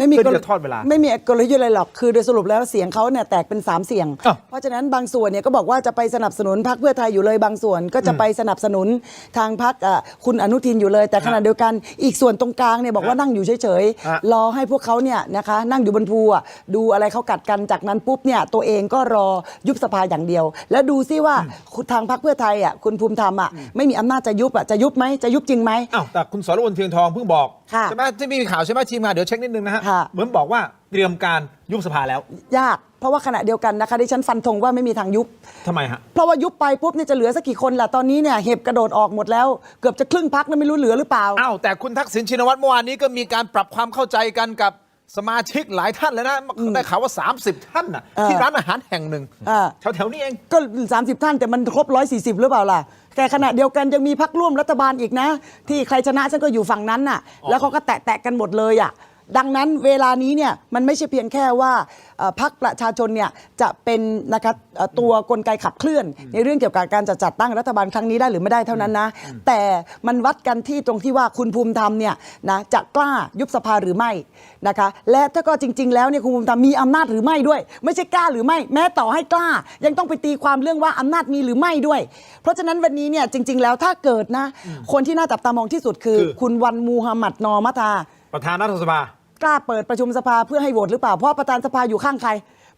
ไม่มีเพื่อที่กลจะทอดเวลา ไม่มีกลยุทธ์อะไรหรอก คือโดยสรุปแล้วเสียงเขาเนี่ยแตกเป็น 3 เสียง อ้าวเพราะฉะนั้นบางส่วนเนี่ยก็บอกว่าจะไปสนับสนุนพรรคเพื่อไทยอยู่เลยบางส่วนก็จะไปสนับสนุนทางพรรคอะคุณอนุทินอยู่เลย แต่ขณะเดียวกันอีกส่วนตรงกลางเนี่ยบอกว่านั่งอยู่เฉยฮะ ๆ รอให้พวกเขาเนี่ยนะคะนั่งอยู่บนภูอะดูอะไรเขากัดกันจากนั้นปุ๊บเนี่ยตัวเองก็รอยุบสภาอย่างเดียว แล้วดูซิว่าคุณทางพรรคเพื่อไทยอะคุณภูมิธรรมอะไม่มีอำนาจจะยุบอะจะยุบไหมจะยุบจริงไหม อ้าวแต่คุณสรวนเทียนทองเพิ่งบอก ค่ะ ใช่ไหมที่มีข่าวใช่ไหมทีมงานเดี๋ยวเช็คนิดนึงนะฮะค่ะ เหมือนบอกว่าเตรียมการยุบสภาแล้วยาก เพราะว่าขณะเดียวกันนะคะดิฉันฟันธงว่าไม่มีทางยุบ ทำไมฮะ เพราะว่ายุบไปปุ๊บเนี่ยจะเหลือสักกี่คนล่ะ ตอนนี้เนี่ยเห็บกระโดดออกหมดแล้ว เกือบจะครึ่งพักนะไม่รู้เหลือหรือเปล่า อ้าวแต่คุณทักษิณชินวัตรเมื่อวานนี้ก็มีการปรับความเข้าใจกันกับสมาชิกหลายท่านเลยนะได้ข่าวว่า 30 ท่านน่ะเออที่ร้านอาหารแห่งหนึ่งอ่าแถวๆนี้เอง ก็ 30 ท่านแต่มันครบ 140 หรือเปล่าล่ะ แต่ขณะเดียวกันยังมีพักร่วมรัฐบาลอีกนะ ที่ใครชนะฉันก็อยู่ฝั่งนั้นน่ะอ๋อแล้วเขาก็แตะแตะกันหมดเลยอะ ดังนั้นเวลานี้เนี่ยมันไม่ใช่เพียงแค่ว่าเอ่อพรรคประชาชนเนี่ยจะเป็นนะคะเอ่อตัวกลไกขับเคลื่อน ในเรื่องเกี่ยวกับการจะจัดตั้งรัฐบาลครั้งนี้ได้หรือไม่ได้เท่านั้นนะ แต่มันวัดกันที่ตรงที่ว่าคุณภูมิธรรมเนี่ยนะจะกล้ายุบสภาหรือไม่นะคะ และถ้าก็จริง ๆ แล้วเนี่ยคุณภูมิธรรมมีอำนาจหรือไม่ด้วย ไม่ใช่กล้าหรือไม่ แม้ต่อให้กล้า ยังต้องไปตีความเรื่องว่าอำนาจมีหรือไม่ด้วย เพราะฉะนั้นวันนี้เนี่ยจริง ๆ แล้วถ้าเกิดนะ คนที่น่าจับตามองที่สุดคือคือคุณวันมูฮัมหมัดนอมัทาประธานรัฐสภา กล้าเปิดประชุมสภาเพื่อให้โหวตหรือเปล่า เพราะประธานสภาอยู่ข้างใคร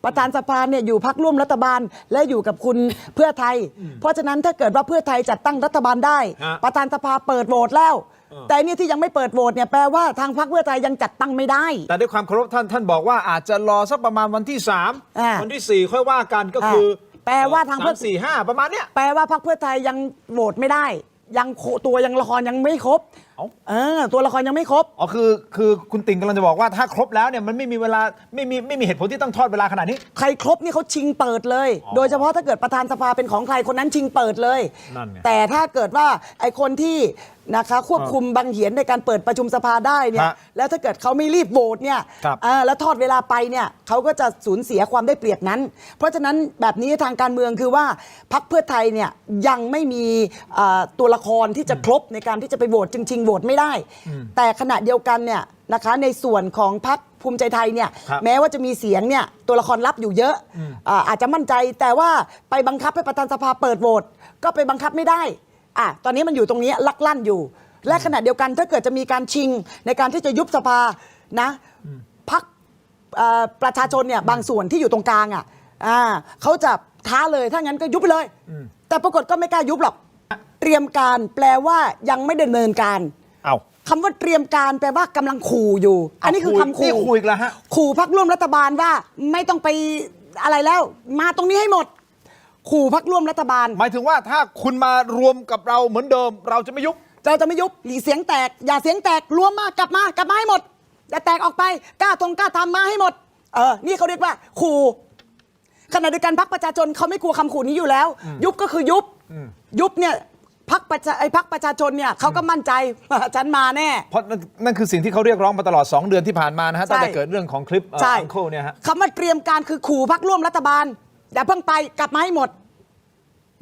ประธานสภาเนี่ยอยู่พักร่วมรัฐบาลและอยู่กับคุณเพื่อไทย เพราะฉะนั้นถ้าเกิดว่าเพื่อไทยจัดตั้งรัฐบาลได้ ฮะ ประธานสภาเปิดโหวตแล้ว แต่เนี่ยที่ยังไม่เปิดโหวตเนี่ยแปลว่าทางพรรคเพื่อไทยยังจัดตั้งไม่ได้ แต่ด้วยความเคารพท่านท่านบอกว่าอาจจะรอสักประมาณวันที่อ่า3วันที่4ค่อยว่ากันก็คือแปลว่าทางเพื่เพื่ออสี่ห้าประมาณเนี้ย แปลว่าพรรคเพื่อไทยยังโหวตไม่ได้ ยังโคตัวยังละครยังไม่ครบเอ้า เออตัวละครยังไม่ครบ อ๋อคือคือคุณติ่งกำลังจะบอกว่าถ้าครบแล้วเนี่ยมันไม่มีเวลาไม่มีไม่มีเหตุผลที่ต้องทอดเวลาขนาดนี้ ใครครบนี่เขาชิงเปิดเลย อ๋อโดยเฉพาะถ้าเกิดประธานสภาเป็นของใครคนนั้นชิงเปิดเลย นั่นไงแต่ถ้าเกิดว่าไอ้คนที่นะคะควบคุมบังเหียนในการเปิดประชุมสภาได้เนี่ยฮะแล้วถ้าเกิดเขาไม่รีบโหวตเนี่ยครับอ่าแล้วทอดเวลาไปเนี่ยเขาก็จะสูญเสียความได้เปรียบนั้น เพราะฉะนั้นแบบนี้ทางการเมืองคือว่าพรรคเพื่อไทยเนี่ยยังไม่มีอ่าตัวละครที่จะครบในการที่จะไปโหวตจริงๆโหวตไม่ได้ แต่ขณะเดียวกันเนี่ยนะคะในส่วนของพรรคภูมิใจไทยเนี่ยครับ แม้ว่าจะมีเสียงเนี่ยตัวละครลับอยู่เยอะอาอาจจะมั่นใจแต่ว่าไปบังคับให้ประธานสภาเปิดโหวตก็ไปบังคับไม่ได้ อะตอนนี้มันอยู่ตรงนี้ลักลั่นอยู่ และขณะเดียวกันถ้าเกิดจะมีการชิงในการที่จะยุบสภานะพักประชาชนเนี่ยบางส่วนที่อยู่ตรงกลางอะอ่าเขาจะท้าเลยถ้างั้นก็ยุบไปเลย แต่ปรากฏก็ไม่กล้ายุบหรอก เตรียมการแปลว่ายังไม่ดำเนินการเอาคำว่าเตรียมการแปลว่ากำลังขู่อยู่ อันนี้คือคำนี่ขู่คุยอีกแล้วฮะขู่พักร่วมรัฐบาลว่าไม่ต้องไปอะไรแล้ว มาตรงนี้ให้หมด ขู่พักร่วมรัฐบาล หมายถึงว่าถ้าคุณมารวมกับเราเหมือนเดิม เราจะไม่ยุบ เราจะไม่ยุบหลีเสียงแตก อย่าเสียงแตกรวมมากลับมากลับมาให้หมด อย่าแตกออกไปกล้าทงกล้าทำมาให้หมด เออ นี่เขาเรียกว่า ขู่ขณะเดียวกันพักประชาชนเขาไม่กลัวคำขู่นี้อยู่แล้ว ยุบก็คือยุบ ยุบเนี่ยพักประชาไอ้พักประชาชนเนี่ยเขาก็มั่นใจว่าฉันมาแน่ เพราะนั่นนั่นคือสิ่งที่เขาเรียกร้องมาตลอด 2 เดือนที่ผ่านมานะฮะใช่ตั้งแต่เกิดเรื่องของคลิปใช่อังเคิลเนี่ยฮะ คำว่าเตรียมการคือขู่พักร่วมรัฐบาล อย่าเพิ่งไปกลับมาให้หมด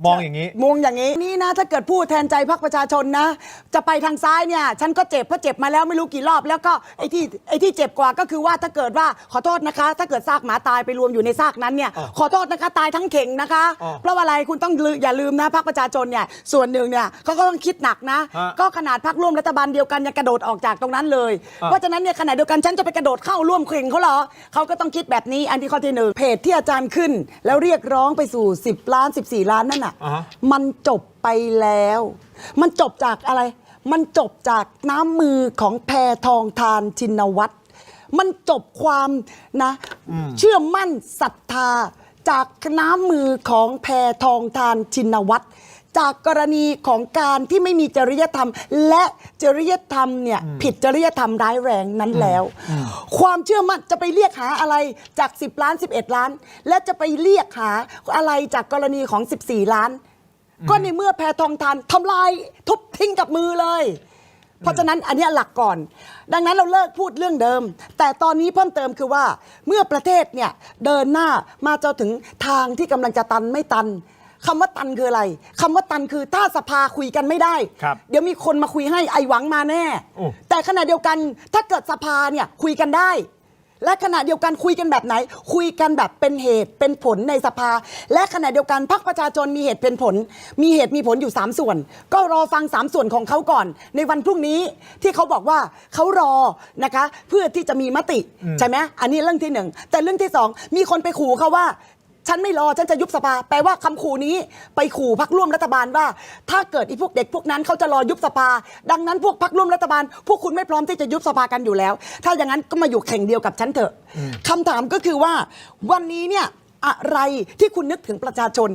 มองอย่างนี้ มองอย่างนี้นี่นะถ้าเกิดพูดแทนใจพรรคประชาชนนะ จะไปทางซ้ายเนี่ย ฉันก็เจ็บเพราะเจ็บมาแล้วไม่รู้กี่รอบ แล้วก็ไอ้ที่ไอ้ที่เจ็บกว่าก็คือว่าถ้าเกิดว่าขอโทษนะคะ ถ้าเกิดซากหมาตายไปรวมอยู่ในซากนั้นเนี่ยอ๋อขอโทษนะคะตายทั้งเข่งนะคะอ๋อเพราะว่าอะไรคุณต้องลือย่าลืมนะพรรคประชาชนเนี่ยส่วนหนึ่งเนี่ยเขาก็ต้องคิดหนักนะฮะก็ขนาดพรรคร่วมรัฐบาลเดียวกันยังกระโดดออกจากตรงนั้นเลยอะเพราะฉะนั้นเนี่ยขณะเดียวกันฉันจะไปกระโดดเข้าร่วมเข่งเขาเหรอเขาก็ต้องคิดแบบนี้อันที่ข้อที่หนึ่งเพจที่อาจารย์ขึ้น แล้วเรียกร้องไปสู่ 10 ล้าน 14 ล้านนั่นน่ะอ่าฮะ มันจบไปแล้ว มันจบจากอะไร มันจบจากน้ำมือของแพทองทานชินวัตร มันจบความนะ เชื่อมั่นศรัทธาจากน้ำมือของแพทองทานชินวัตร จากกรณีของการที่ไม่มีจริยธรรม และจริยธรรมเนี่ยผิดจริยธรรมร้ายแรงนั้นแล้ว ความเชื่อมั่นจะไปเรียกหาอะไรจาก 10 ล้าน 11 ล้าน และจะไปเรียกหาอะไรจากกรณีของ 14 ล้าน ก็ในเมื่อแพทองทานทำลายทุบทิ้งกับมือเลย เพราะฉะนั้นอันเนี้ยหลักก่อน ดังนั้นเราเลิกพูดเรื่องเดิม แต่ตอนนี้เพิ่มเติมคือว่าเมื่อประเทศเนี่ยเดินหน้ามาจนถึงทางที่กำลังจะตันไม่ตัน คำว่าตันคืออะไรคำว่าตันคือถ้าสภาคุยกันไม่ได้ ครับเดี๋ยวมีคนมาคุยให้ไอหวังมาแน่ โอ้ แต่ขณะเดียวกันถ้าเกิดสภาเนี่ยคุยกันได้ และขณะเดียวกันคุยกันแบบไหน คุยกันแบบเป็นเหตุเป็นผลในสภา และขณะเดียวกันพรรคประชาชนมีเหตุเป็นผล มีเหตุมีผลอยู่ 3 ส่วน ก็รอฟัง 3 ส่วนของเขาก่อน ในวันพรุ่งนี้ที่เขาบอกว่าเขารอนะคะ เพื่อที่จะมีมติใช่ไหมอันนี้เรื่องที่หนึ่งแต่เรื่องที่สองมีคนไปขู่เขาว่า ฉันไม่รอฉันจะยุบสภาแปลว่าคำขู่นี้ไปขู่พักร่วมรัฐบาลว่า ถ้าเกิดอีพวกเด็กพวกนั้นเขาจะรอยุบสภา ดังนั้นพวกพักร่วมรัฐบาล พวกคุณไม่พร้อมที่จะยุบสภากันอยู่แล้ว ถ้าอย่างนั้นก็มาอยู่แข่งเดียวกับฉันเถอะคำถามก็คือว่า วันนี้เนี่ยอะไรที่คุณนึกถึงประชาชน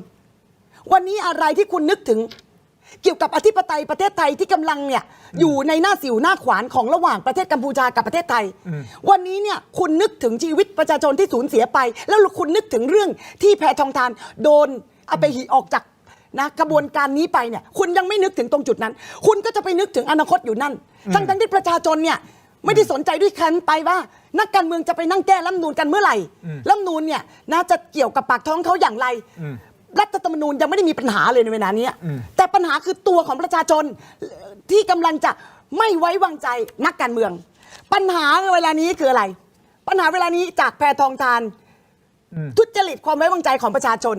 วันนี้อะไรที่คุณนึกถึง เกี่ยวกับอธิปไตยประเทศไทยที่กำลังเนี่ยอยู่ในหน้าสิวหน้าขวานของระหว่างประเทศกัมพูชากับประเทศไทย วันนี้เนี่ยคุณนึกถึงชีวิตประชาชนที่สูญเสียไป แล้วคุณนึกถึงเรื่องที่แพทองทานโดนเอาไปหีออกจากนะกระบวนการนี้ไปเนี่ยคุณยังไม่นึกถึงตรงจุดนั้น คุณก็จะไปนึกถึงอนาคตอยู่นั่น ทั้งทั้งๆที่ประชาชนเนี่ยไม่ได้สนใจด้วยคันไปว่า นักการเมืองจะไปนั่งแก้รัฐธรรมนูนกันเมื่อไหร่รัฐธรรมนูนเนี่ยน่าจะเกี่ยวกับปากท้องเขาอย่างไร รัฐธรรมนูญยังไม่ได้มีปัญหาเลยในเวลานี้แต่ปัญหาคือตัวของประชาชนที่กำลังจะไม่ไว้วางใจนักการเมือง ปัญหาเวลานี้คืออะไร ปัญหาเวลานี้จากแพทองทานทุจริตความไว้วางใจของประชาชน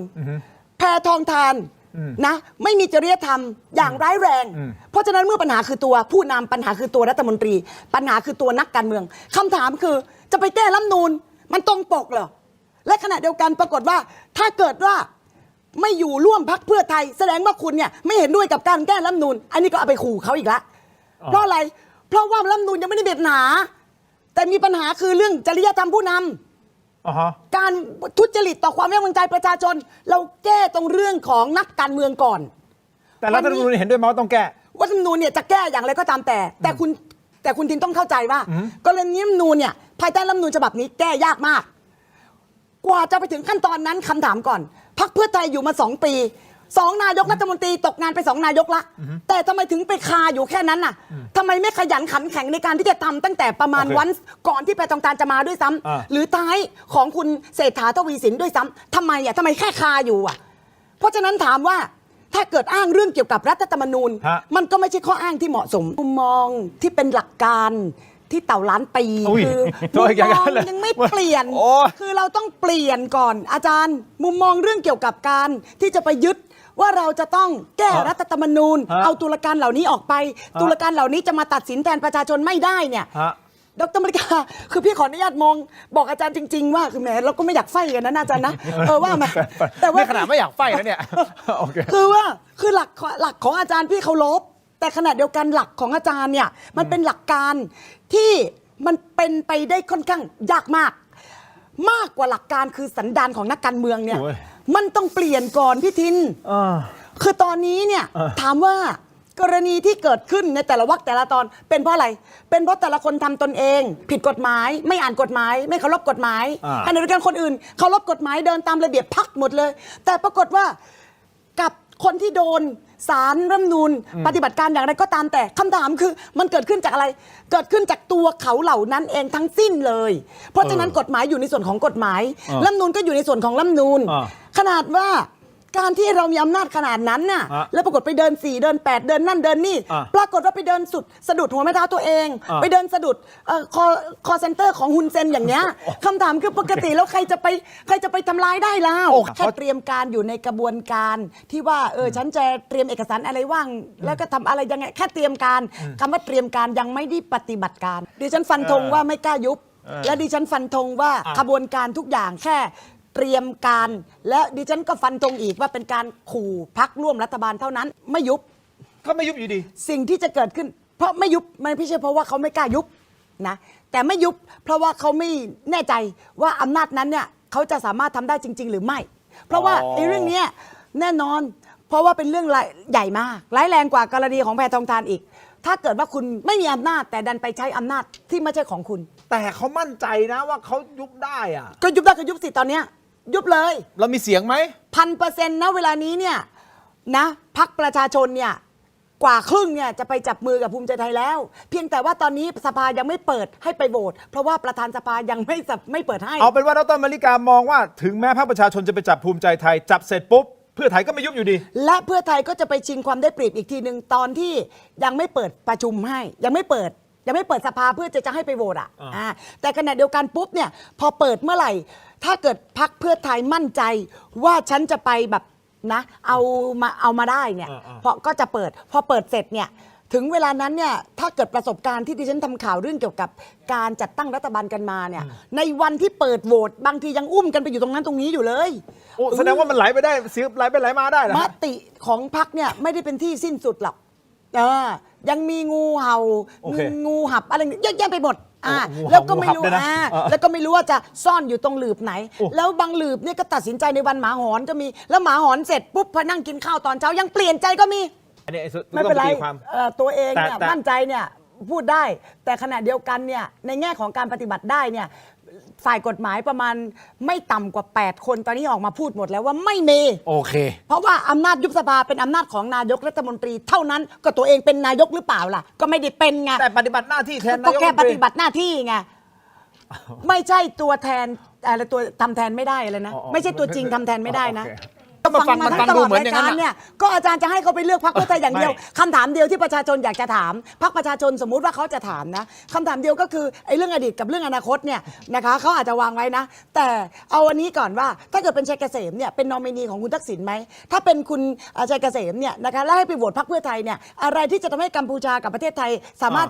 แพทองทานนะไม่มีจริยธรรมอย่างร้ายแรง เพราะฉะนั้นเมื่อปัญหาคือตัวผู้นำปัญหาคือตัวรัฐมนตรี ปัญหาคือตัวนักการเมืองคำถามคือจะไปแก้รัฐธรรมนูนมันตรงปกเหรอและขณะเดียวกันปรากฏว่าถ้าเกิดว่า ไม่อยู่ร่วมพักเพื่อไทย แสดงว่าคุณเนี่ยไม่เห็นด้วยกับการแก้รัฐธรรมนูนอันนี้ก็เอาไปขู่เขาอีกละเพราะอะไร เพราะว่ารัฐธรรมนูนยังไม่ได้มีปัญหาแต่มีปัญหาคือเรื่องจริยธรรมผู้นำอ่าฮะการทุจริตต่อความไว้วางใจประชาชน เราแก้ตรงเรื่องของนักการเมืองก่อน แต่รัฐธรรมนูญเห็นด้วยไหมว่าต้องแก้ ว่ารัฐธรรมนูญเนี่ยจะแก้อย่างไรก็ตามแต่ แต่คุณแต่คุณทินต้องเข้าใจว่า กรณีรัฐธรรมนูญเนี่ยภายใต้รัฐธรรมนูญฉบับนี้แก้ยากมาก กว่าจะไปถึงขั้นตอนนั้นคำถามก่อน พักเพื่อไทยอยู่มาสองปีสองนายกรัฐมนตรีตกงานไปสองนายกละ แต่ทำไมถึงไปคาอยู่แค่นั้นน่ะทำไมไม่ขยันขันแข็งในการที่จะทำตั้งแต่ประมาณโอเควันก่อนที่แพทองทานจะมาด้วยซ้ำอ่าหรือท้ายของคุณเศรษฐาทวีสินด้วยซ้ำทำไมอะทำไมแค่คาอยู่อะ เพราะฉะนั้นถามว่าถ้าเกิดอ้างเรื่องเกี่ยวกับรัฐธรรมนูญฮะมันก็ไม่ใช่ข้ออ้างที่เหมาะสมมุมมองที่เป็นหลักการ ที่เต่าล้านปีอุ้ยคือโทมุษมอย่างมนั้องนเลยยังไม่เปลี่ยน โอ้ย คือเราต้องเปลี่ยนก่อน อาจารย์ มุมมองเรื่องเกี่ยวกับการที่จะไปยึดว่าเราจะต้องแก้ฮะรัฐธรรมนูญ ฮะเอาตุลาการเหล่านี้ออกไปฮะตุลาการเหล่านี้จะมาตัดสินแทนประชาชนไม่ได้เนี่ย ฮะ ดรมริกา คือพี่ขออนุญาตมองบอกอาจารย์จริง ๆ ว่าคือแหมเราก็ไม่อยากไฟกันนะอาจารย์นะ เออว่ามาแต่ว่า นี่ขนาดไม่อยากไฟแล้วเนี่ย โอเค คือว่าคือหลักของหลักของอาจารย์พี่เคารพแต่ขณะเดียวกันหลักของอาจารย์เนี่ยมันเป็นหลักการ ที่มันเป็นไปได้ค่อนข้างยากมาก มากกว่าหลักการคือสันดานของนักการเมืองเนี่ย โอ้ย มันต้องเปลี่ยนก่อนพี่ทินอ่าคือตอนนี้เนี่ยเออ ถามว่ากรณีที่เกิดขึ้นในแต่ละวรรคแต่ละตอนเป็นเพราะอะไร เป็นเพราะแต่ละคนทำตนเอง ผิดกฎหมาย ไม่อ่านกฎหมาย ไม่เคารพกฎหมายอ่า ขณะเดียวกันคนอื่นเคารพกฎหมายเดินตามระเบียบพักหมดเลย แต่ปรากฏว่ากับคนที่โดน สารรัฐธรรมนูญปฏิบัติการอย่างไรก็ตามแต่คำถามคือมันเกิดขึ้นจากอะไร เกิดขึ้นจากตัวเขาเหล่านั้นเองทั้งสิ้นเลย เพราะฉะนั้นกฎหมายอยู่ในส่วนของกฎหมายอ่ารัฐธรรมนูญก็อยู่ในส่วนของรัฐธรรมนูญอ่าขนาดว่า การที่เรามีอำนาจขนาดนั้นน่ะ ฮะแล้วปรากฏไปเดิน 4 เดิน 8 เดินนั่นเดินนี่ อะปรากฏว่าไปเดินสุดสะดุดหัวแม่เท้าตัวเอง อะไปเดินสะดุดเอ่อคอคอเซ็นเตอร์ของฮุนเซนอย่างเงี้ยคำถามคือปกติแล้วใครจะไปใครจะไปทำลายได้แล้วโอ้ แค่เตรียมการอยู่ในกระบวนการที่ว่าเออฉันจะเตรียมเอกสารอะไรว่าง แล้วก็ทำอะไรยังไงแค่เตรียมการคำว่าเตรียมการยังไม่ได้ปฏิบัติการดิฉันฟันธงว่าไม่กล้ายุบ และดิฉันฟันธงว่าขบวนการทุกอย่างแค่ เตรียมการ และดิฉันก็ฟันธงอีกว่าเป็นการขู่พักร่วมรัฐบาลเท่านั้น ไม่ยุบก็ไม่ยุบอยู่ดี สิ่งที่จะเกิดขึ้น เพราะไม่ยุบมันไม่ใช่เพราะว่าเขาไม่กล้ายุบนะแต่ไม่ยุบเพราะว่าเขาไม่แน่ใจว่าอำนาจนั้นเนี่ยเขาจะสามารถทำได้จริง ๆ หรือไม่ เพราะว่าอ๋อ ในเรื่องเนี้ยแน่นอน เพราะว่าเป็นเรื่องใหญ่มากร้ายแรงกว่ากรณีของแพทองทานอีก ถ้าเกิดว่าคุณไม่มีอำนาจ แต่ดันไปใช้อำนาจที่ไม่ใช่ของคุณ แต่เขามั่นใจนะว่าเขายุบได้อะ ก็ยุบได้ก็ยุบสิตอนเนี้ย ยุบเลยเรามีเสียงไหมพันเปอร์เซ็นต์นะเวลานี้เนี่ยนะพักประชาชนเนี่ยกว่าครึ่งเนี่ยจะไปจับมือกับภูมิใจไทยแล้ว เพียงแต่ว่าตอนนี้สภายังไม่เปิดให้ไปโหวตเพราะว่าประธานสภายังไม่สับไม่เปิดให้ เอาเป็นว่าดรมาริกามองว่าถึงแม้พรรคประชาชนจะไปจับภูมิใจไทย จับเสร็จปุ๊บเพื่อไทยก็ไม่ยุบอยู่ดี และเพื่อไทยก็จะไปชิงความได้เปรียบอีกทีหนึ่งตอนที่ยังไม่เปิดประชุมให้ ยังไม่เปิด ยังไม่เปิดสภาเพื่อจะจะให้ไปโหวตอะอ่าอ่าแต่ขณะเดียวกันปุ๊บเนี่ยพอเปิดเมื่อไหร่ ถ้าเกิดพักเพื่อไทยมั่นใจว่าฉันจะไปแบบนะเอามาเอามาได้เนี่ยอ่าๆเพราะก็จะเปิด พอเปิดเสร็จเนี่ยถึงเวลานั้นเนี่ยถ้าเกิดประสบการณ์ที่ดิฉันทำข่าวเรื่องเกี่ยวกับการจัดตั้งรัฐบาลกันมาเนี่ยในวันที่เปิดโหวตบางทียังอุ้มกันไปอยู่ตรงนั้นตรงนี้อยู่เลย โอ้แสดงว่ามันไหลไปได้เสียไหลไปไหลมาได้เหรอมฮะติของพักเนี่ยไม่ได้เป็นที่สิ้นสุดหรอก เออยังมีงูเห่าโอเคงูหับอะไรเยอะแยะไปหมดอ่าโอ้งูเห่าแล้วก็ไม่รู้งูหับด้วยนะอ่าเออแล้วก็ไม่รู้ว่าจะซ่อนอยู่ตรงหลืบไหน โอ้ แล้วบางหลืบเนี่ยก็ตัดสินใจในวันหมาหอนก็มี แล้วหมาหอนเสร็จปุ๊บพอนั่งกินข้าวตอนเช้ายังเปลี่ยนใจก็มี อันนี้อ้สุดไม่เป็นไรต้องตีความ เอ่อตัวเองเนี่ยแต่แต่ มั่นใจเนี่ยพูดได้ แต่ขณะเดียวกันเนี่ยในแง่ของการปฏิบัติได้เนี่ย ฝ่ายกฎหมายประมาณไม่ต่ำกว่า 8 คนตอนนี้ออกมาพูดหมดแล้วว่าไม่มี โอเค เพราะว่าอำนาจยุบสภาเป็นอำนาจของนายกรัฐมนตรี เท่านั้นก็ตัวเองเป็นนายกหรือเปล่าล่ะ ก็ไม่ได้เป็นไงแต่ปฏิบัติหน้าที่แทนก็นายกแค่รัฐปมนตรีฏิบัติหน้าที่ไงไม่ใช่ตัวแทนอะไรตัวทำแทนไม่ได้เลยนะ อ๋ออ๋อไม่ใช่ตัวจริงทำแทนไม่ได้นะ โอเค ก็มาฟังมันฟังดูเหมือนอย่างนั้นฟัอะเนี่ยก็อาจารย์จะให้เขาไปเลือกพรรคเพื่อไทยอย่างเดียวไม่คำถามเดียวที่ประชาชนอยากจะถามพรรคประชาชนสมมุติว่าเขาจะถามนะคำถามเดียวก็คือไอ้เรื่องอดีตกับเรื่องอนาคตเนี่ยนะคะเขาอาจจะวางไว้นะ แต่เอาวันนี้ก่อนว่าถ้าเกิดเป็นชัยเกษมเนี่ยเป็นนอมินีของคุณทักษิณไหมถ้าเป็นคุณเอ่อชัยเกษมเนี่ยนะคะแล้วให้ไปโหวตพรรคเพื่อไทยเนี่ยอะไรที่จะทำให้กัมพูชากับประเทศไทย สามารถ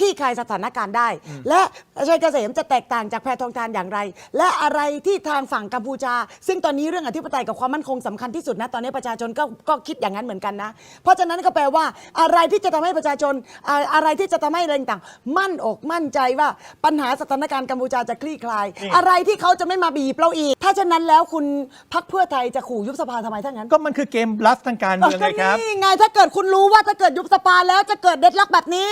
คลี่คลายสถานการณ์ได้ และชัยเกษมจะแตกต่างจากแพทองทานอย่างไร และอะไรที่ทางฝั่งกัมพูชา ซึ่งตอนนี้เรื่องอธิปไตยกับความมั่นคงสำคัญที่สุดนะ ตอนนี้ประชาชนก็ก็คิดอย่างนั้นเหมือนกันนะ เพราะฉะนั้นก็แปลว่าอะไรที่จะทำให้ประชาชนอ่าอะไรที่จะทำให้อะไรต่างๆมั่นอกมั่นใจว่าปัญหาสถานการณ์กัมพูชาจะคลี่คลาย อะไรที่เขาจะไม่มาบีบเราอีก ถ้าฉะนั้นแล้วคุณพักเพื่อไทยจะขู่ยุบสภาทำไมถ้างั้นก็มันคือเกมบลัฟทางการเมืองไงครับก็นี่ไงถ้าเกิดคุณรู้ว่าถ้าเกิดยุบสภาแล้วจะเกิดเด็ดล็อกแบบนี้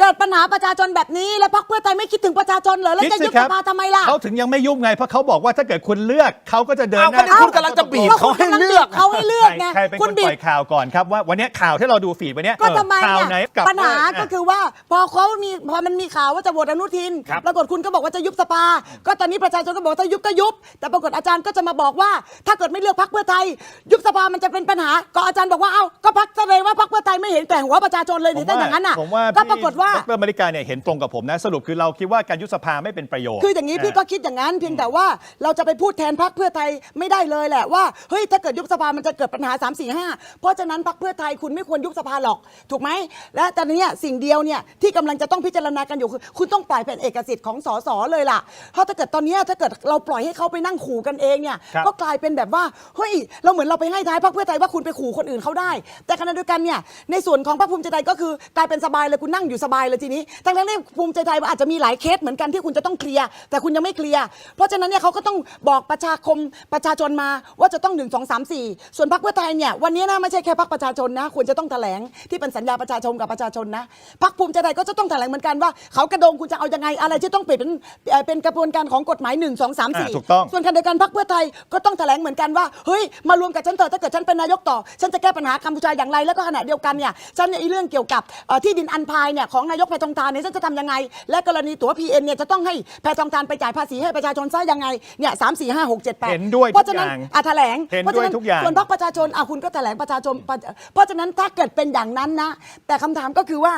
เกิดปัญหาประชาชนแบบนี้ แล้วพรรคเพื่อไทยไม่คิดถึงประชาชนเหรอแล้วจะยุบสภาทำไมล่ะเขาถึงยังไม่ยุบไงเพราะเขาบอกว่าถ้าเกิดคุณเลือกเขาก็จะเดินอ้าวหก็น้านี่คุณกำลังจะบีบเขาให้เลือกเขาให้เลือกใครไงใครเป็นคคุณนบีปบล่อยข่าวก่อนครับว่าวันนี้ข่าวที่เราดูฟีดวันนี้ก็ทำไมข่าวเนี่ยไหนกับปัญหาก็คือว่าพอเขามีพอมันมีข่าวว่าจะโหวตอนุทินครับปรากฏคุณก็บอกว่าจะยุบสภา ก็ตอนนี้ประชาชนก็บอกว่าถ้ายุบก็ยุบ แต่ปรากฏอาจารย์ก็จะมาบอกว่า ถ้าเกิดไม่เลือกพรรคเพื่อไทย ยุบสภามันจะเป็นปัญหา ก็อาจารย์บอกว่าเอ้าก็พรรคแสดงว่าพรรคเพื่อไทยไม่เห็นแก่หัวประชาชนเลยผมนี่ถ้าอย่างนั้นอะผมว่าก็ปรากฏว่าดรมาริกาเนี่ยเห็นตรงกับผมนะ สรุปคือเราคิดว่าการยุบสภาไม่เป็นประโยชน์ คืออย่างนี้พี่ก็คิดอย่างนั้นเพียงแต่ว่าเราจะไปพูดแทนพรรคเพื่อไทยไม่ได้เลยแหละว่าเฮ้ยถ้าเกิดยุบสภามันจะเกิดปัญหา 3 4 5 เพราะฉะนั้นพรรคเพื่อไทยคุณไม่ควรยุบสภาหรอก ถูกไหมและตอนนี้สิ่งเดียวเนี่ยที่กำลังจะต้องพิจารณากันอยู่คือคุณต้องปล่อยเป็นเอกสิทธิ์ของสสเลยล่ะเพราะถ้าเกิดตอนเนี้ยถ้าเกิดเราปล่อยให้เขาไปนั่งขู่กันเองเนี่ยครับ ก็กลายเป็นแบบว่าเฮ้ยเราเหมือนเราไปให้ท้ายพรรคเพื่อไทยว่าคุณไปขู่คนอื่นเขาได้ แต่ขณะเดียวกันเนี่ยในส่วนของพรรคภูมิใจไทยก็คือกลายเป็นสบายเลยคุณนั่งอยู่สบายเลยทีนี้ ทั้งๆที่ภูมิใจไทยอาจจะมีหลายเคสเหมือนกันที่คุณจะต้องเคลียร์แต่คุณยังไม่เคลียร์เพราะฉะนั้นเนี่ยเขาก็ต้องบอกประชาคมประชาชนมาว่าจะต้องหนึ่งสองสามสี่ส่วนพรรคเพื่อไทยเนี่ยวันนี้นะไม่ใช่แค่พรรคประชาชนนะควรจะต้องแถลงที่เป็นสัญญาประชาชนกับประชาชนนะพรรคภูมิใจไทยก็จะต้องแถลงเหมือนกันว่าเขากระโดงคุณจะเอายังไงอะไรที่ต้องเปลี่ยนเป็นเอ่อเป็นกระบวนการของกฎหมายหนึ่งสองสามสี่อ่าถูกต้องส่วนขณะเดียวกันพรรคเพื่อไทยก็ต้องแถลงเหมือนกันว่าเฮ้ยมารวมกับฉันเถอะถ้าเกิดฉันเป็นนายกต่อ ฉันจะแก้ปัญหากัมพูชาอย่างไรแล้วก็ขณะเดียวกันเนี่ยฉันเนี่ยไอ้เรื่องเกี่ยวกับเอ่อที่ดินอันพายเนี่ยของนายกแพทองทานเนี่ยฉันจะทำยังไง และกรณีตั๋ว PN เนี่ยจะต้องให้แพทองทานไปจ่ายภาษีให้ประชาชนซะยังไงเนี่ยสามสี่ห้าหกเจ็ดแปดเห็นด้วยเพราะฉะนั้นทุกอย่างอะแถลงเห็นพราะฉะด้วยทุกอย่างส่วนพรรคประชาชนอะคุณก็แถลงประชาชนประเพราะฉะนั้นถ้าเกิดเป็นอย่างนั้นนะ แต่คำถามก็คือว่า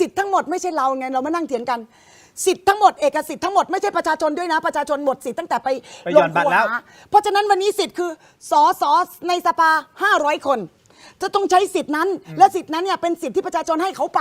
สิทธิ์ทั้งหมดไม่ใช่เราไงเรามานั่งเถียงกันสิทธิ์ทั้งหมดเอกสิทธิ์ทั้งหมดไม่ใช่ประชาชนด้วยนะ ประชาชนหมดสิทธิ์ตั้งแต่ไปไปหย่อนบัตรแล้วหาเพราะฉะนั้นวันนี้สิทธิ์คือสอสอในสภา500 คน จะต้องใช้สิทธิ์นั้น และสิทธิ์นั้นเนี่ยเป็นสิทธิ์ที่ประชาชนให้เขาไป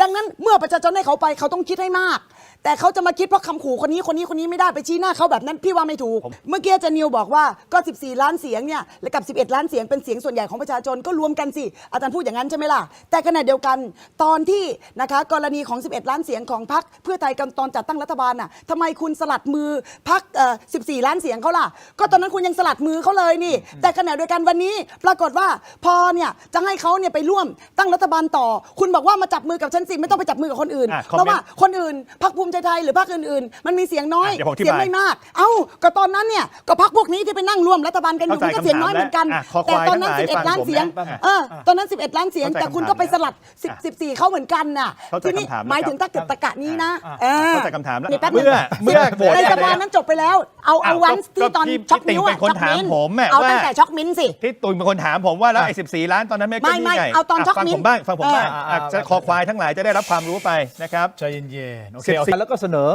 ดังนั้นเมื่อประชาชนให้เขาไปเขาต้องคิดให้มาก แต่เขาจะมาคิดเพราะคำขู่คนนี้คนนี้คนนี้ไม่ได้ไปชี้หน้าเขาแบบนั้นพี่ว่าไม่ถูก เมื่อกี้อาจารย์นิวบอกว่าก็ 14 ล้านเสียงเนี่ยและกับ 11 ล้านเสียงเป็นเสียงส่วนใหญ่ของประชาชนก็รวมกันสิอาจารย์พูดอย่างนั้นใช่ไหมล่ะแต่ขณะเดียวกันตอนที่นะคะกรณีของ 11 ล้านเสียงของพรรคเพื่อไทยกันตอนจัดตั้งรัฐบาลน่ะทำไมคุณสลัดมือพรรคเอ่อ14 ล้านเสียงเขาล่ะ ก็ตอนนั้นคุณยังสลัดมือเขาเลยนี่ แต่ขณะเดียวกันวันนี้ปรากฏว่าพอเนี่ยจะให้เขาเนี่ยไปร่วมตั้งรัฐบาลต่อ คุณบอกว่ามาจับมือกับฉันสิไม่ต้องไปจับมือกับคนอื่นอะ เพราะว่าคอมเมนต์คนอื่นพรรคภูมิมใจไทยหรือพรรคอื่นๆ มันมีเสียงน้อยอะเดี๋ยวผมอธิบายเสียงไม่มาก เอ้าก็ตอนนั้นเนี่ยก็พรรคพวกนี้ที่ไปนั่งร่วมรัฐบาลกันอยู่เข้าใจมันก็เสียงน้อยคำถามเหมือนกันแล้วอะคอแต่ควายตอนนั้น ทั้งหลาย11 ล้านฟังผมเสียงนะเออตอนนั้น 11 ล้านเสียง เข้าใจแต่คุณก็ไปคำถามสลัดอะ10 14เขาเหมือนกันน่ะเข้าใจทีนี้คำถามหมายนะครับถึงถ้าเกิดตะกะนี้นะออ เข้าใจคำถามแล้ว นี่แป๊บเมื่นึงอเมื่อโหวตในสภาเนี่ยนั้นจบไปแล้ว เอาเอาอ้าววันก็ที่ตอนพี่ช็อกพี่มิ้วติ่งเป็นคนช็อกถามผมอะเอาว่า ตั้งแต่ช็อกมิ้นสิ ที่ตุยเป็นคนถามผมว่าแล้วไอ้14ล้านตอนนั้นไม่ก็ไม่นี่ไม่ไงเอาตอนะช็อกฟังมิ้ผน มบ้างฟังผมบ้างเอออะจะคอควายทั้งหลายจะได้รับความรู้ไปนะครับ ใจเย็นๆโอเคโอเคแล้วก็เสนอ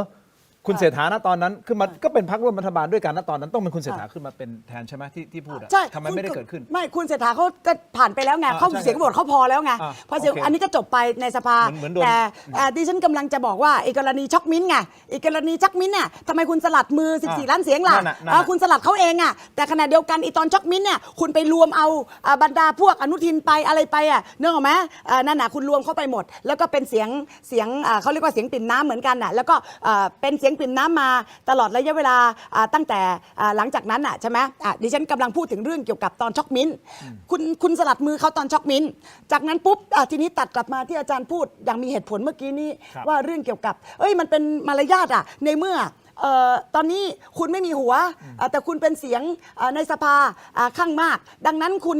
คุณเศรษฐาณตอนนั้นขึ้นมาก็เป็นพรรคร่วมรัฐบาลด้วยกันณตอนนั้นต้องเป็นคุณเศรษฐาขึ้นมาเป็นแทนใช่ไหมที่ที่พูดอะใช่ทำไมไม่ได้เกิดขึ้น ไม่คุณเศรษฐาเขาก็ผ่านไปแล้วไงอ่าเขาใช่เสียงโหวตเขาพอแล้วไงอ่าพอเสียงโอเคอันนี้ก็จบไปในสภาเหมือนเหมือนโดน แต่อ่าดิฉันกำลังจะบอกว่าอีกกรณีช็อกมิ้นท์ไงอีกกรณีช็อกมิ้นท์เนี่ยทำไมคุณสลัดมือ 14 ล้านเสียงล่ะนั่นน่ะนั่นน่ะอ่าคุณสลัดเขาเองอะแต่ขณะเดียวกันอีตอนช็อกมิ้นท์เนี่ยคุณไปรวมเอาอ่าบรรดาพวกอนุทินไปอะไรไปอะเนื่องออกไหมอ่านั่นน่ะคุณรวมเข้าไปหมด แล้วก็เป็นเสียงเสียงอ่าเขาเรียกว่าเสียงปริ่มน้ำเหมือนกันน่ะแล้วก็อ่าเป็นเสียงปริ่มน้ำมาตลอดระยะเวลาอ่าตั้งแต่อ่าหลังจากนั้นอะใช่ไหมอะดิฉันกำลังพูดถึงเรื่องเกี่ยวกับตอนช็อกมิ้นท์คุณคุณสลัดมือเขาตอนช็อกมิ้นท์จากนั้นปุ๊บอะทีนี้ตัดกลับมาที่อาจารย์พูดอย่างมีเหตุผลเมื่อกี้นี้ครับว่าเรื่องเกี่ยวกับ เอ้ยมันเป็นมารยาทอะในเมื่อ เอ่อตอนนี้คุณไม่มีหัวอะแต่คุณเป็นเสียงอะในสภาอะข้างมาก ดังนั้นคุณ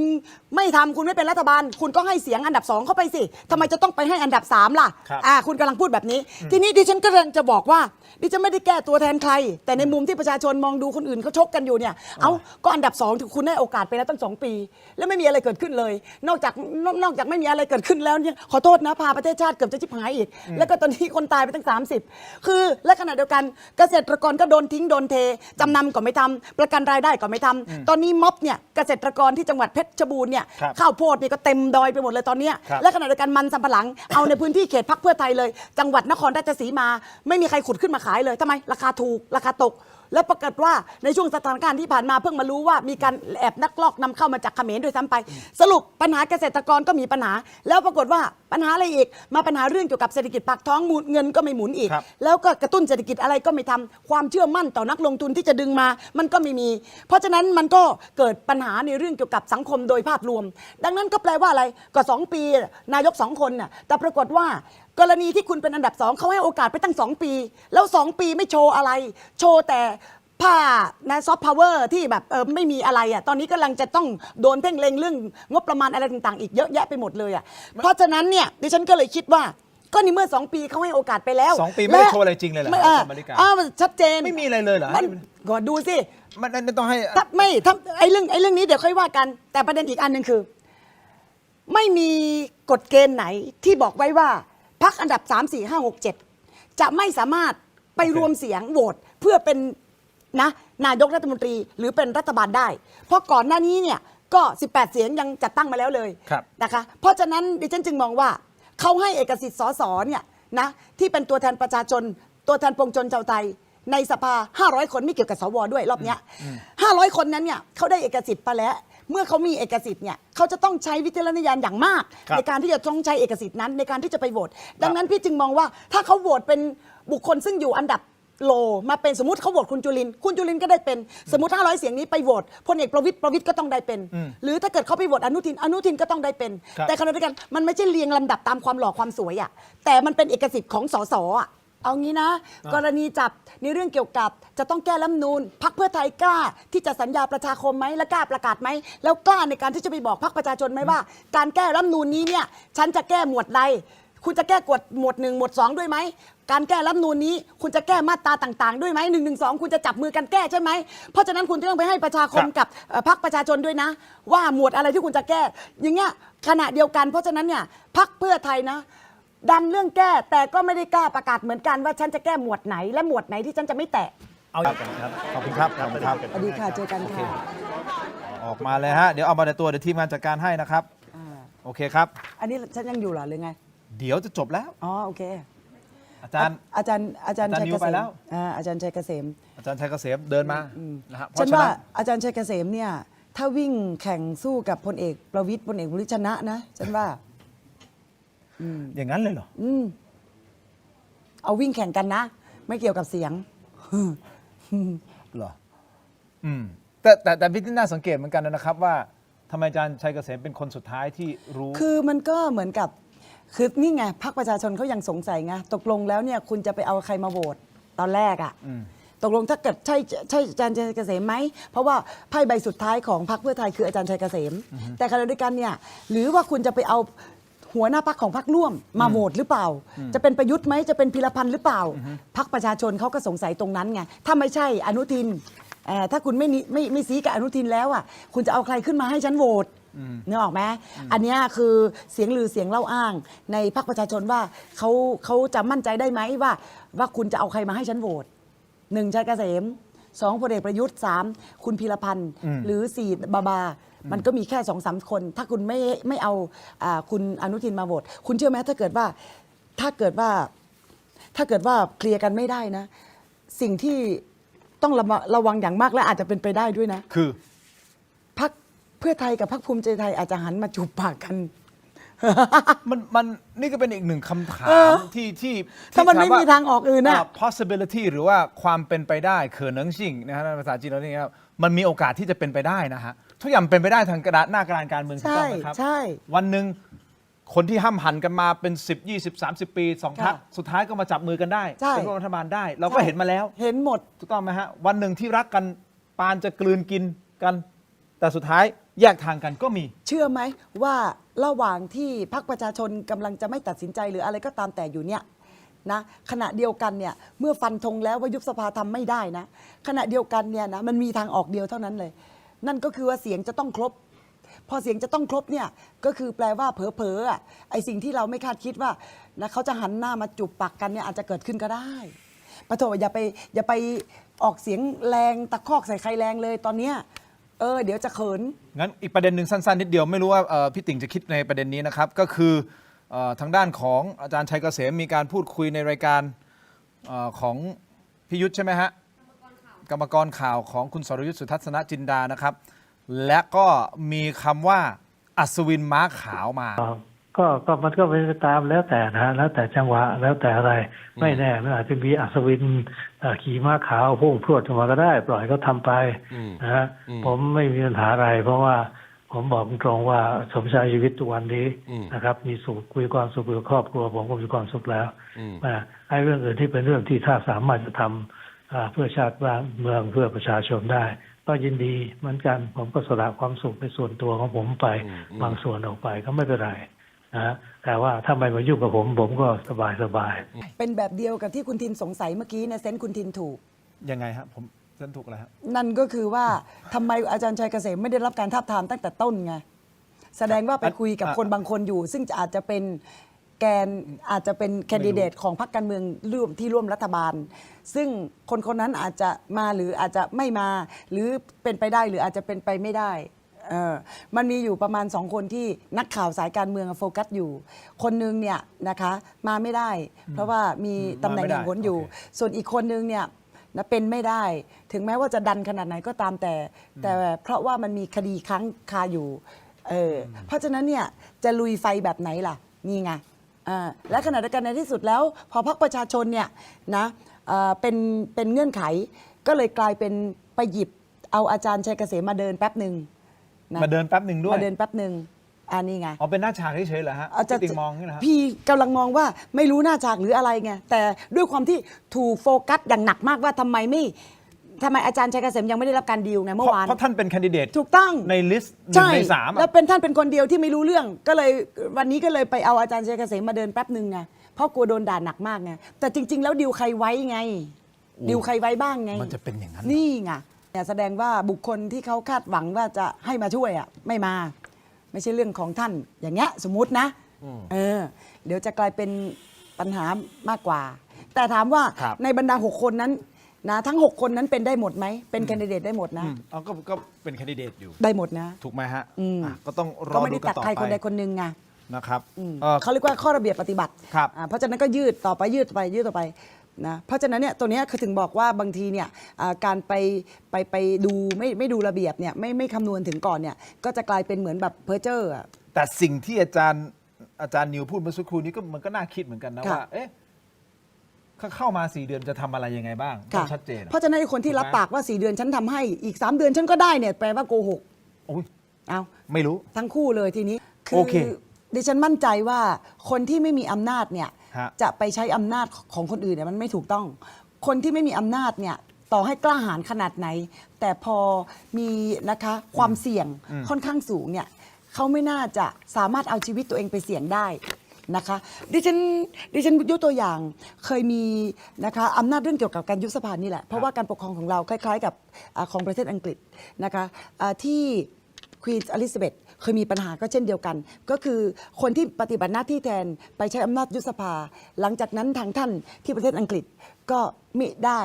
ไม่ทำคุณไม่เป็นรัฐบาล คุณก็ให้เสียงอันดับสองเข้าไปสิทำไมจะต้องไปให้อันดับสามล่ะครับอะคุณกำลังพูดแบบนี้ ทีนี้ดิฉันก็กำลังจะบอกว่า ดิฉันไม่ได้แก้ตัวแทนใคร แต่ในมุมที่ประชาชนมองดูคนอื่นเขาชกกันอยู่เนี่ยเอาก็อันดับสองถึงคุณได้โอกาสไปแล้วตั้งสองปี แล้วไม่มีอะไรเกิดขึ้นเลย นอกจากนอกนอกจากไม่มีอะไรเกิดขึ้นแล้วเนี่ยขอโทษนะพาประเทศชาติเกือบจะชิบหายอีก แล้วก็ตอนนี้คนตายไปตั้ง 30 คือและขณะเดียวกันเกษตรกรก็โดนทิ้งโดนเทจำนำก็ไม่ทำประกันรายได้ก็ไม่ทำตอนนี้ม็อบเนี่ยเกษตรกรที่จังหวัดเพชรบูรณ์เนี่ยครับข้าวโพดนี่ก็เต็มดอยไปหมดเลยตอนเนี้ยครับ และขณะเดียวกันมันสำปะหลัง เอาในพื้นที่เขตพักเพื่อไทยเลย จังหวัดนครราชสีมา ไม่มีใครขุดขึ้นมาขายเลยทำไมราคาถูกราคาตก แล้วปรากฏว่าในช่วงสถานการณ์ที่ผ่านมาเพิ่งมารู้ว่ามีการแอบนักลอกนำเข้ามาจากเขมรด้วยซ้ำไป สรุปปัญหาเกษตรกรก็มีปัญหา แล้วปรากฏว่าปัญหาอะไรอีก มาปัญหาเรื่องเกี่ยวกับเศรษฐกิจปากท้องหมุนเงินก็ไม่หมุนอีกครับแล้วก็กระตุ้นเศรษฐกิจอะไรก็ไม่ทำความเชื่อมั่นต่อนักลงทุนที่จะดึงมา มันก็ไม่มี เพราะฉะนั้นมันก็เกิดปัญหาในเรื่องเกี่ยวกับสังคมโดยภาพรวม ดังนั้นก็แปลว่าอะไรก็สองปีนายกสองคนน่ะแต่ปรากฏว่า กรณีที่คุณเป็นอันดับสองเขาให้โอกาสไปตั้งสองปี แล้วสองปีไม่โชว์อะไร โชว์แต่ผ้านะซอฟต์พาวเวอร์ที่แบบเออไม่มีอะไรอะตอนนี้กำลังจะต้องโดนเพ่งเล็งเรื่องงบประมาณอะไรต่างๆ อีกเยอะแยะไปหมดเลยอะเพราะฉะนั้นเนี่ยดิฉันก็เลยคิดว่าก็ในเมื่อสองปีเขาให้โอกาสไปแล้วสองปีไม่ได้โชว์อะไรจริงเลยเหรอไม่ครับอะคุณมาริกาอ่ามันชัดเจนไม่มีอะไรเลยเหรอมันก็ดูสิมันไม่ต้องให้ถ้าไม่ถ้าไอ้เรื่องไอ้เรื่องนี้เดี๋ยวค่อยว่ากัน แต่ประเด็นอีกอันหนึ่งคือ ไม่มีกฎเกณฑ์ไหนที่บอกไว้ว่า พักอันดับ 3 4 5 6 7 จะไม่สามารถไปรวมเสียงโหวตเพื่อเป็นนะนายกรัฐมนตรีหรือเป็นรัฐบาลได้ เพราะก่อนหน้านี้เนี่ยก็ 18 เสียงยังจัดตั้งมาแล้วเลยครับนะคะเพราะฉะนั้นดิฉันจึงมองว่าเขาให้เอกสิทธิ์สสเนี่ยนะที่เป็นตัวแทนประชาชน ตัวแทนปวงชนชาวไทยในสภา 500 คนไม่เกี่ยวกับสวด้วยรอบเนี้ย500 คนนั้นเนี่ยเขาได้เอกสิทธิ์ไปแล้ว เมื่อเขามีเอกสิทธิ์เนี่ยเขาจะต้องใช้วิจารณญาณอย่างมาก ครับในการที่จะต้องใช้เอกสิทธิ์นั้นในการที่จะไปโหวตดังนั้นพี่จึงมองว่าถ้าเขาโหวตเป็นบุคคลซึ่งอยู่อันดับโลมาเป็นสมมติเขาโหวตคุณจุลินทร์คุณจุลินทร์ก็ได้เป็นสมมติ 500 เสียงนี้ไปโหวตพลเอกประวิตยประวิตยก็ต้องได้เป็นหรือถ้าเกิดเขาไปโหวตอนุทินอนุทินก็ต้องได้เป็น ครับ แต่ขณะเดียวกันมันไม่ใช่เรียงลำดับตามความหล่อความสวยอะแต่มันเป็นเอกสิทธิ์ของสสอะ เอางี้นะ กรณีจับในเรื่องเกี่ยวกับจะต้องแก้รัฐธรรมนูนพักเพื่อไทยกล้าที่จะสัญญาประชาคมไหมและกล้าประกาศไหมแล้วกล้าในการที่จะไปบอกพักประชาชนไหมว่า การแก้รัฐธรรมนูนนี้เนี่ยฉันจะแก้หมวดใด คุณจะแก้กฎหมวดหนึ่งหมวดสองด้วยไหมการแก้รัฐธรรมนูนนี้ คุณจะแก้มาตราต่าง ๆ ด้วยไหมหนึ่งหนึ่งสองคุณจะจับมือกันแก้ใช่ไหมเพราะฉะนั้นคุณต้องไปให้ประชาคมครับกับเอ่อพรรคประชาชนด้วยนะ ว่าหมวดอะไรที่คุณจะแก้ อย่างเงี้ยขณะเดียวกัน เพราะฉะนั้นเนี่ยพรรคเพื่อไทยนะ ดันเรื่องแก้ แต่ก็ไม่ได้กล้าประกาศเหมือนกันว่าฉันจะแก้หมวดไหนและหมวดไหนที่ฉันจะไม่แตะ เอาอย่างนั้นครับ ขอบคุณครับ ขอบคุณครับ สวัสดีค่ะเจอกันค่ะ ออกมาเลยฮะ เดี๋ยวเอามาในตัว เดี๋ยวทีมงานจัดการให้นะครับ อ่า โอเคครับ อันนี้ฉันยังอยู่เหรอหรือไง เดี๋ยวจะจบแล้ว อ๋อโอเค อาจารย์ อาจารย์อาจารย์อาจารย์ชัยนิเกวไปษแล้มวอ่าอาจารย์ชัยเกษมอาจารย์ชัยเกษมเดินมา นะฮะเพฉัราะนฉะว่านั้นอาจารย์ชัยเกษมเนี่ย ถ้าวิ่งแข่งสู้กับพลเอกประวิตยพลเอกประวิตยชนะนะ ฉันว่า อย่างนั้นเลยเหรอ อืมเอาวิ่งแข่งกันนะ ไม่เกี่ยวกับเสียง เหรอ อืม แต่แต่แต่พี่ที่น่าสังเกตเหมือนกันนะครับว่าทำไมอาจารย์ชัยเกษมเป็นคนสุดท้ายที่รู้ คือมันก็เหมือนกับ คือนี่ไงพรรคประชาชนเขายังสงสัยไงตกลงแล้วเนี่ยคุณจะไปเอาใครมาโหวตตอนแรกอะ่ะตกลงถ้าเกิดใช่ใช่อาจารย์ชัยเกษมไหม เพราะว่าไพ่ใบสุดท้ายของพรรคเพื่อไทยคืออาจารย์ชัยเกษม แต่ขณะเดียวกันเนี่ย หรือว่าคุณจะไปเอา หัวหน้าพักของพรรคร่วมมาโหวตหรือเปล่า จะเป็นประยุทธ์ไหมจะเป็นพิรพันธ์หรือเปล่าพรรคประชาชนเขาก็สงสัยตรงนั้นไงถ้าไม่ใช่อนุทินเอ่อถ้าคุณไม่นิไม่ไม่ซีกับอนุทินแล้วอะคุณจะเอาใครขึ้นมาให้ฉันโหวตนึกออกไหมอันเนี้ยคือเสียงลือเสียงเล่าอ้าง ในพรรคประชาชนว่าเขาเขาจะมั่นใจได้ไหมว่า ว่าคุณจะเอาใครมาให้ฉันโหวตหนึ่งชัยเกษมสองพลเอกประยุทธ์สามคุณพีรพันธ์ หรือสี่บาบา มันก็มีแค่สองสามคน ถ้าคุณไม่ไม่เอาอาคุณอนุทินมาโหวตคุณเชื่อไหมถ้าเกิดว่าถ้าเกิดว่าถ้าเกิดว่าเคลียร์กันไม่ได้นะ สิ่งที่ต้องระมัดระวังอย่างมากและอาจจะเป็นไปได้ด้วยนะ คือ พักเพื่อไทยกับพักภูมิใจไทยอาจจะหันมาจูบปากกัน มันมันนี่ก็เป็นอีกหนึ่งคำถาเอมอ ที่ที่ถ้ามันที่ไม่ถว่มีทางออกอื่นน่ะา possibility หรือว่าความเป็นไปได้เขินเนิงชิงนะฮะในภาษาจีนเราเนี่ยครับมันมีโอกาสที่จะเป็นไปได้นะฮะ ทุกอย่างเป็นไปได้ทางกระดาษหน้ากระดานการเมืองถูกต้องไหมครับ ใช่ วันหนึ่งคนที่ห้ำหันกันมาเป็น 10 20 30 ปีสองพักค่ะสุดท้ายก็มาจับมือกันได้ใช่ เป็นรัฐบาลได้ เราก็เห็นมาแล้ว เห็นหมด ถูกต้องไหมฮะ วันหนึ่งที่รักกันปานจะกลืนกินกัน แต่สุดท้ายแยกทางกันก็มี เชื่อไหมว่าระหว่างที่พรรคประชาชนกำลังจะไม่ตัดสินใจหรืออะไรก็ตามแต่อยู่เนี่ยนะขณะเดียวกันเนี่ยเมื่อฟันธงแล้วว่ายุบสภาทำไม่ได้นะ ขณะเดียวกันเนี่ยนะมันมีทางออกเดียวเท่านั้นเลย นั่นก็คือว่าเสียงจะต้องครบ พอเสียงจะต้องครบเนี่ยก็คือแปลว่าเผลอๆอะไอสิ่งที่เราไม่คาดคิดว่านะเขาจะหันหน้ามาจูบปากกันเนี่ยอาจจะเกิดขึ้นก็ได้ปะโถอย่าไปอย่าไปออกเสียงแรงตะคอกใส่ใครแรงเลยตอนเนี้ยเออเดี๋ยวจะเขิน งั้นอีกประเด็นหนึ่งสั้นๆนิดเดียวไม่รู้ว่าเอ่อพี่ติ่งจะคิดในประเด็นนี้นะครับก็คือเอ่อทางด้านของอาจารย์ชัยเกษมมีการพูดคุยในรายการเออของพิยุทธใช่ไหมฮะ กรรมกรข่าวของคุณสรยุทธสุทัศนจินดานะครับ และก็มีคำว่า อัศวินม้าขาวมา ครับก็ก็มันก็เป็นไปตามแล้วแต่นะฮะแล้วแต่จังหวะแล้วแต่อะไรไม่แน่มันอาจจะมีอัศวินเอ่อขี่ม้าขาวพุ่งพรวดออกมาก็ได้ ปล่อยเขาทำไปนะฮะผมไม่มีปัญหาอะไร เพราะว่าผมบอกตรงๆว่าสมชายชีวิตทุกวันนี้นะครับ มีสุขคุยความสุขกับครอบครัว ผมก็มีความสุขแล้วนะไอ้เรื่องอื่นที่เป็นเรื่องที่ถ้าสามารถจะทำอ่า เพื่อชาติบ้านเมืองเพื่อประชาชนได้ ก็ยินดีเหมือนกันผมก็สละความสุขในส่วนตัวของผมไปบางส่วนออกไปก็ไม่เป็นไรนะฮะแต่ว่าถ้าไม่มายุ่งกับผม ผมก็สบายสบายๆเป็นแบบเดียวกับที่คุณทินสงสัยเมื่อกี้เนี่ยเซนส์คุณทินถูก ยังไงฮะผมเส้นถูกแล้วฮะนั่นก็คือว่าทำไมอาจารย์ชัยเกษมไม่ได้รับการทาบทามตั้งแต่ต้นไงแสดงว่าไปคุยกับอะคนบางคนอยู่ ซึ่งอาจจะเป็น แกนอาจจะเป็นแคนดิเดตของพรรคการเมืองร่วมที่ร่วมรัฐบาล ซึ่งคนคนนั้นอาจจะมาหรืออาจจะไม่มา หรือเป็นไปได้หรืออาจจะเป็นไปไม่ได้เออมันมีอยู่ประมาณสองคนที่นักข่าวสายการเมืองโฟกัสอยู่ คนหนึงเนี่ยนะคะมาไม่ได้ เพราะว่ามีตำแหน่งมาไม่ได้แห่งหนอยู่โอเคส่วนอีกคนนึงเนี่ยนะเป็นไม่ได้ ถึงแม้ว่าจะดันขนาดไหนก็ตามแต่ แต่เพราะว่ามันมีคดีค้างคาอยู่เอออเพราะฉะนั้นเนี่ยจะลุยไฟแบบไหนล่ะ นี่ไง อ่าและขณะเดียวกันในที่สุดแล้ว พอพรรคประชาชนเนี่ยนะเอ่อเป็นเป็นเงื่อนไข ก็เลยกลายเป็นไปหยิบเอาอาจารย์ชัยเกษมมาเดินแป๊บหนึ่งะมาเดินแป๊บหนึ่งด้วย มาเดินแป๊บหนึ่งอันนี้ไง อ๋อเป็นหน้าฉากเฉยๆเหรอฮะอาจจะพี่ติ่งมองนี่นะฮะ พี่กำลังมองว่าไม่รู้หน้าฉากหรืออะไรไงแต่ด้วยความที่ถูกโฟกัสอย่างหนักมากว่าทำไมไม่ ทำไมอาจารย์ชัยเกษมยังไม่ได้รับการดีลไงเพเมื่ราะอวานเพราะท่านเป็นแคนดิเดตถูกต้องในลิสต์หนึ่ใช่งในสามอะแล้วเป็นท่านเป็นคนเดียวที่ไม่รู้เรื่อง ก็เลยวันนี้ก็เลยไปเอาอาจารย์ชัยเกษมมาเดินแป๊บหนึ่งไงเพราะกลัวโดนด่าหนักมากไงแต่จริง ๆ แล้วดิวใครไว้ไงดิวใครไว้บ้างไง มันจะเป็นอย่างนั้นนี่ไงเนี่ยแสดงว่าบุคคลที่เขาคาดหวังว่าจะให้มาช่วยอะไม่มา ไม่ใช่เรื่องของท่านอย่างเงี้ยสมมุตินะเออ เดี๋ยวจะกลายเป็นปัญหามากกว่า แต่ถามว่าครับในบรรดาหกคนนั้น นะทั้ง 6 คนนั้นเป็นได้หมดไหมเป็นแคนดิเดตได้หมดนะอืมเอาก็ก็เป็นแคนดิเดตอยู่ ได้หมดนะ ถูกไหมฮะอืม อะก็ต้องรก็อไม่ดูได้กันตัดต่อใครคนไปใดคนหนึ่งไงนะครับอืมเอ่อ เขาเรียกว่าข้อระเบียบปฏิบัติครับ อ่าเพราะฉะนั้นก็ยืดต่อไปยืดไปยืดต่อไปนะเพราะฉะนั้นเนี่ยตัวเนี้ยคือถึงบอกว่าบางทีเนี่ยอ่าการไปไปไปดูไม่ไม่ดูระเบียบเนี่ยไม่ไม่คำนวณถึงก่อนเนี่ยก็จะกลายเป็นเหมือนแบบเพอร์เจอร์อะแต่สิ่งที่อาจารย์อาจารย์นิวพูดเมื่อสักครู่นี้ก็มันก็น่าคิดเหมือนกันนะค่ะ ว่า เอ๊ะถ้า เข้ามาสี่เดือนจะทำอะไรยังไงบ้างต้อค่ะงชัดเจนอะเพราะฉะนั้นไอ้คนที่ถูกไหมรับปากว่า 4 เดือนฉันทำให้อีก 3 เดือนฉันก็ได้เนี่ยแปลว่าโกหกโอ้ยเอาไม่รู้ ทั้งคู่เลยทีนี้โอเคดิฉันมั่นใจว่าคนที่ไม่มีอำนาจเนี่ยฮะ จะไปใช้อำนาจของคนอื่นเนี่ยมันไม่ถูกต้อง คนที่ไม่มีอำนาจเนี่ยต่อให้กล้าหาญขนาดไหน แต่พอมีนะคะความเสี่ยงค่อนข้างสูงเนี่ยเขาไม่น่าจะสามารถเอาชีวิตตัวเองไปเสี่ยงได้ นะคะดิฉันดิฉันยกตัวอย่างเคยมีนะคะอำนาจเรื่องเกี่ยวกับการยุบสภานี่แหละ เพราะว่าการปกครองของเราคล้าย ๆ กับอาของประเทศอังกฤษนะคะอ่าที่ควีนอลิซาเบธเคยมีปัญหาก็เช่นเดียวกัน ก็คือคนที่ปฏิบัติหน้าที่แทนไปใช้อำนาจยุบสภา หลังจากนั้นทางท่านที่ประเทศอังกฤษก็มิได้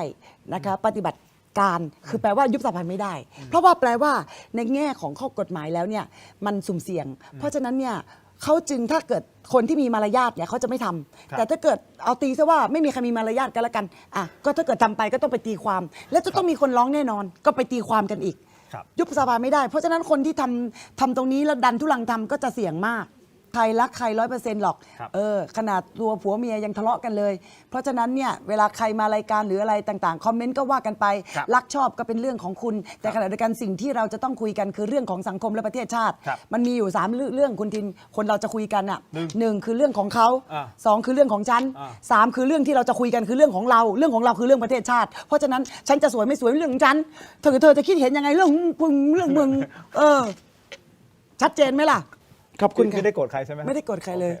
นะคะปฏิบัติการคือแปลว่ายุบสภาไม่ได้ เพราะว่าแปลว่าในแง่ของข้อกฎหมายแล้วเนี่ยมันสุ่มเสี่ยง เพราะฉะนั้นเนี่ย เขาจึงถ้าเกิดคนที่มีมารยาทเนี่ยเขาจะไม่ทำแต่ถ้าเกิดเอาตีซะว่าไม่มีใครมีมารยาทกันละกันอะก็ถ้าเกิดทำไปก็ต้องไปตีความ แล้วจะต้องมีคนร้องแน่นอน ก็ไปตีความกันอีก ครับ ยุบสภาไม่ได้ เพราะฉะนั้นคนที่ทำทำตรงนี้แล้วดันทุลังทำก็จะเสี่ยงมาก ใครรักใครร้อยเปอร์เซ็นต์หรอก ครับ เออ ขนาดตัวผัวเมียยังทะเลาะกันเลย เพราะฉะนั้นเนี่ยเวลาใครมารายการหรืออะไรต่างๆ คอมเมนต์ก็ว่ากันไป ครับรักชอบก็เป็นเรื่องของคุณ แต่ขณะเดียวกันสิ่งที่เราจะต้องคุยกันคือเรื่องของสังคมและประเทศชาติ ครับมันมีอยู่สามเรื่องเรื่องคุณทิน คนเราจะคุยกันอะหนึ่งหนึ่งคือเรื่องของเขาอ่าสองคือเรื่องของฉันอ่า สามคือเรื่องที่เราจะคุยกันคือเรื่องของเรา เรื่องของเราคือเรื่องประเทศชาติ เพราะฉะนั้นฉันจะสวยไม่สวยเรื่องของฉันเธอเธอจะคิดเห็นยังไงเรื่องมึงเรื่องมึง เออ ชัดเจนไหมล่ะ ขอบคุณไม่ค่ะได้โกรธใครใช่ไหมไม่ได้กดใครเลย